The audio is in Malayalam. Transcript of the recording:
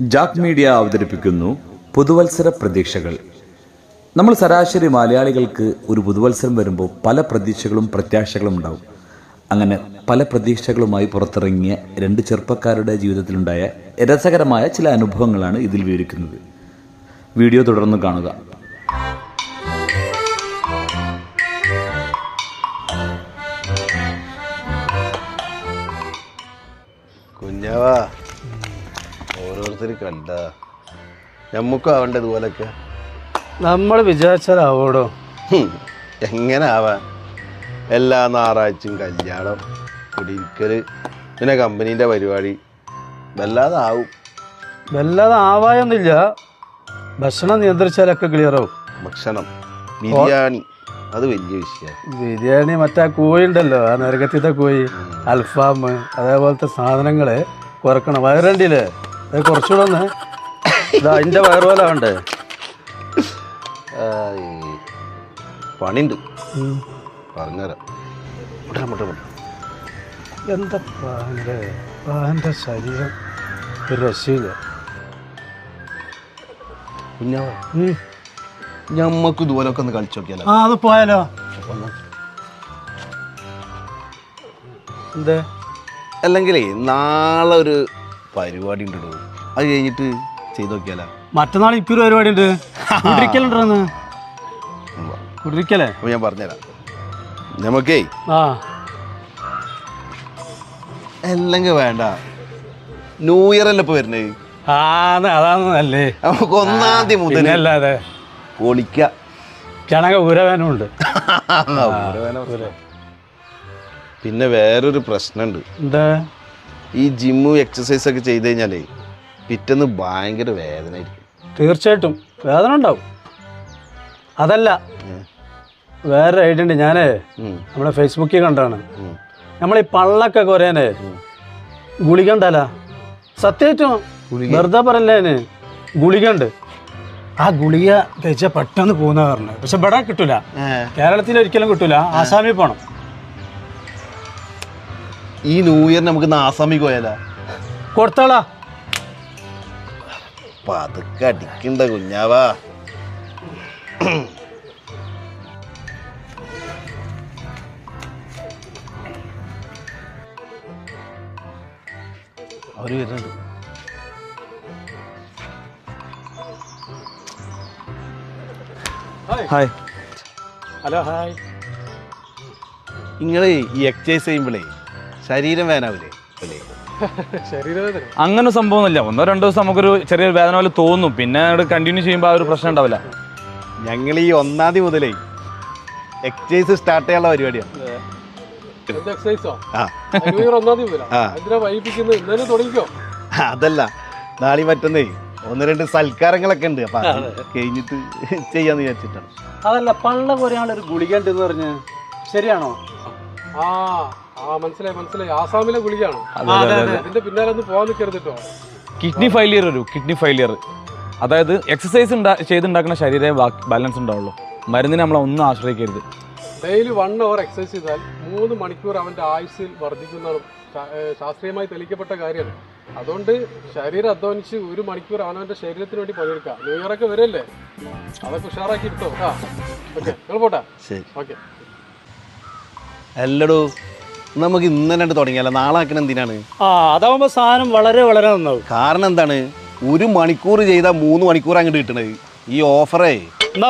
ജാക്ക് മീഡിയ അവതരിപ്പിക്കുന്നു പുതുവത്സര പ്രതീക്ഷകൾ. നമ്മൾ ശരാശരി മലയാളികൾക്ക് ഒരു പുതുവത്സരം വരുമ്പോൾ പല പ്രതീക്ഷകളും പ്രത്യാശകളും ഉണ്ടാവും. അങ്ങനെ പല പ്രതീക്ഷകളുമായി പുറത്തിറങ്ങിയ രണ്ട് ചെറുപ്പക്കാരുടെ ജീവിതത്തിലുണ്ടായ രസകരമായ ചില അനുഭവങ്ങളാണ് ഇതിൽ വിവരിക്കുന്നത്. വീഡിയോ തുടർന്ന് കാണുക. കുഞ്ഞാവാ. ഓരോരുത്തർ കണ്ട. ഞമ്മക്കും ആവണ്ട ഇതുപോലൊക്കെ നമ്മൾ വിചാരിച്ചാലാവോടോ? എങ്ങനെ ആവാൻ എല്ലാ ഞായറാഴ്ചയും കല്യാണം കുടിയിരിക്കൽ പിന്നെ കമ്പനീന്റെ പരിപാടി. വല്ലാതെ ആവും വല്ലാതെ ആവായൊന്നുമില്ല ഭക്ഷണം നിയന്ത്രിച്ചാലൊക്കെ ക്ലിയർ ആവും. ഭക്ഷണം ബിരിയാണി അത് വലിയ വിഷയമാണ് ബിരിയാണി മറ്റേ കോഴി ഉണ്ടല്ലോ ആ നരകത്തിന്റെ കോഴി അൽഫാം അതേപോലത്തെ സാധനങ്ങൾ കുറക്കണം. വയറണ്ടില്ലേ അത് കുറച്ചുകൂടെ ഒന്ന്. ഇതാ അതിന്റെ വയറ് പോലെ വേണ്ടേ പണിയുണ്ട് പറഞ്ഞുതരാം. മുട്ട മുട്ട മുട്ട എന്താ പാന്റെ പാന്റെ ശരീരം? ഒരു രക്ഷയില്ല. കുഞ്ഞാവാ. ഞമ്മക്ക് ഇതുപോലൊക്കെ ഒന്ന് കളിച്ചു നോക്കിയാലോ? ആ അത് പോയാലോ? എന്തേ? അല്ലെങ്കിലേ നാളെ ഒരു പരിപാടി ഉണ്ട് അത് കഴിഞ്ഞിട്ട് ചെയ്ത് നോക്കിയാലോ? മറ്റന്നാൾ ഇപ്പൊരു പരിപാടി ഉണ്ട് കുടിരിക്കലുണ്ടെന്ന് കുടിരിക്കലേ? അപ്പോൾ ഞാൻ പറഞ്ഞുതരാം. നമുക്കേ ആ. അല്ലെങ്കിൽ വേണ്ട. ന്യൂ ഇയർ അല്ലേ ഇപ്പൊ വരുന്നത്? ആ അതാണ് നമുക്ക് ഒന്നാം തീയതി മുതൽ അല്ലാതെ പൊളിക്കാം. ചണക ഉരവേനുണ്ട് പിന്നെ വേറൊരു പ്രശ്നമുണ്ട്. എന്താ? ഈ ജിമ്മും എക്സസൈസ് ഒക്കെ ചെയ്ത് കഴിഞ്ഞാലേ പിറ്റേന്ന് ഭയങ്കര വേദനയായിരിക്കും തീർച്ചയായിട്ടും വേദന ഉണ്ടാവും. അതല്ല വേറെ ഐഡിയ ഉണ്ട്. ഞാനേ ഉം, നമ്മളെ ഫേസ്ബുക്കിൽ കണ്ടാണ് നമ്മൾ ഈ പള്ളൊക്കെ കുറയാനേ ഗുളിക ഉണ്ടല്ല സത്യമായിട്ടും വെറുതെ പറഞ്ഞേ ഗുളിക ഉണ്ട് ആ ഗുളിക തേച്ചാൽ പെട്ടെന്ന് പോകുന്ന പറഞ്ഞു പക്ഷെ ഇവിടെ കിട്ടൂല. കേരളത്തിൽ ഒരിക്കലും കിട്ടൂല. ആസാമിൽ പോണം. ഈ ന്യൂ ഇയർ നമുക്ക് ആസാമിക്ക് പോയാലാ? കൊടുത്താളാ. പതുക്കെ അടിക്കണ്ട കുഞ്ഞാവാ. അവർ വരുന്നുണ്ട്. ഹായ് ഹലോ ഹായ് നിങ്ങളെ ഈ എക്സസൈസ് ചെയ്യുമ്പോഴേ ശരീരം വേനാവില്ലേ അങ്ങനെ സംഭവമൊന്നുമില്ല. ഒന്നോ രണ്ടോ ദിവസം നമുക്കൊരു ചെറിയ വേദന പോലെ തോന്നും. പിന്നെ കണ്ടിന്യൂ ചെയ്യുമ്പോൾ ആ ഒരു പ്രശ്നം ഉണ്ടാവില്ല. ഞങ്ങൾ ഈ ഒന്നാം തീയതി മുതലേ എക്സസൈസ് സ്റ്റാർട്ട് ചെയ്യാനുള്ള പരിപാടിയാണ്. അതല്ല നാളെ മറ്റന്നേ ഒന്ന് രണ്ട് സൽക്കാരങ്ങളൊക്കെ ഉണ്ട്. അപ്പൊ കഴിഞ്ഞിട്ട് ചെയ്യാന്ന് വിചാരിച്ചിട്ടാണ്. അതല്ല പള്ള പോലെ ഒരു ഗുളിക ഉണ്ടെന്ന് പറഞ്ഞ്. ശരിയാണോ? ആ. ആ മനസ്സിലായി മനസ്സിലായി. ആസാമിലെ ഗുളികയാണ്? അതിന്റെ പിന്നാലെ ഒന്ന് പോവാൻ നിൽക്കരുത് കേട്ടോ കിഡ്നി ഫെയിലിയർ ഒരു കിഡ്നി ഫെയിലിയർ അതായത് എക്സസൈസ് ചെയ്തുണ്ടാക്കുന്ന ശരീര ബാലൻസ് ഉണ്ടാവുള്ളൂ. മരുന്നിനെ നമ്മൾ ഒന്നും ആശ്രയിക്കരുത്. ഡെയിലി വൺ അവർ എക്സസൈസ് ചെയ്താൽ മൂന്ന് മണിക്കൂർ അവന്റെ ആയുസ്സിൽ വർദ്ധിക്കുന്നതാണ് ശാസ്ത്രീയമായി തെളിയിക്കപ്പെട്ട കാര്യമാണ് അതുകൊണ്ട് ശരീരം അധ്വാനിച്ച് ഒരു മണിക്കൂർ അവനവന്റെ ശരീരത്തിന് വേണ്ടി പണിയെടുക്കുക ന്യൂ ഇയർ ഒക്കെ വരല്ലേ? അതൊക്കെ ഉഷാറാക്കി ഇട്ടോ ആ ഓക്കെ. നിങ്ങൾ പോട്ടെ? ശരി. ഓക്കെ. അല്ലടോ. നമുക്ക് ഇന്ന് തുടങ്ങിയല്ല തുടങ്ങിയാലോ? നാളെ ആക്കണ എന്തിനാണ്? ആ അതാവുമ്പോ സാധനം വളരെ വളരെ നന്നാവും. കാരണം എന്താണ്? ഒരു മണിക്കൂർ ചെയ്താൽ മൂന്ന് മണിക്കൂർ അങ്ങോട്ട് കിട്ടണത്. ഈ ഓഫറേ എന്നാ